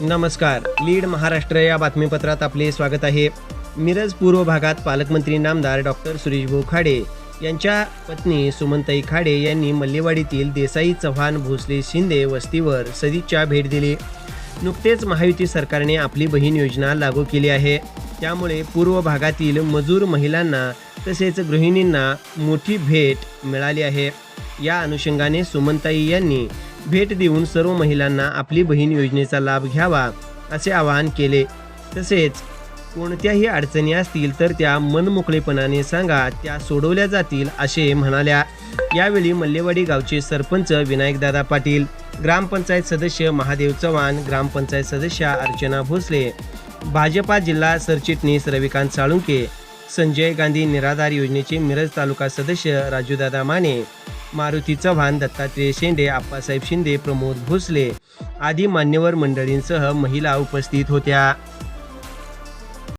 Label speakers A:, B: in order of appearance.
A: नमस्कार. लीड महाराष्ट्र या बातमीपत्रात आपले स्वागत आहे. मिरज पूर्व भागात पालकमंत्री नामदार डॉक्टर सुरेशभाऊ खाडे यांच्या पत्नी सुमनताई खाडे यांनी मल्लेवाडीतील देसाई चव्हाण भोसले शिंदे वस्तीवर सदिच्छा भेट दिली. नुकतेच महायुती सरकारने आपली बहीण योजना लागू केली आहे. त्यामुळे पूर्व भागातील मजूर महिलांना तसेच गृहिणींना मोठी भेट मिळाली आहे. या अनुषंगाने सुमनताई यांनी भेट देऊन सर्व महिलांना आपली बहीण योजनेचा लाभ घ्यावा असे आवाहन केले. तसेच कोणत्याही अडचणी असतील तर त्या मनमोकळेपणाने सांगा त्या सोडवल्या जातील असे म्हणाल्या. यावेळी मल्लेवाडी गावचे सरपंच विनायकदादा पाटील ग्रामपंचायत सदस्य महादेव चव्हाण ग्रामपंचायत सदस्या अर्चना भोसले भाजपा जिल्हा सरचिटणीस रविकांत साळुंके संजय गांधी निराधार योजनेचे मिरज तालुका सदस्य राजूदादा माने मारुती चव्हाण दत्तात्रेय शेंडे आप्पासाहेब शिंदे प्रमोद भोसले आदी मान्यवर मंडळींसह महिला उपस्थित होत्या.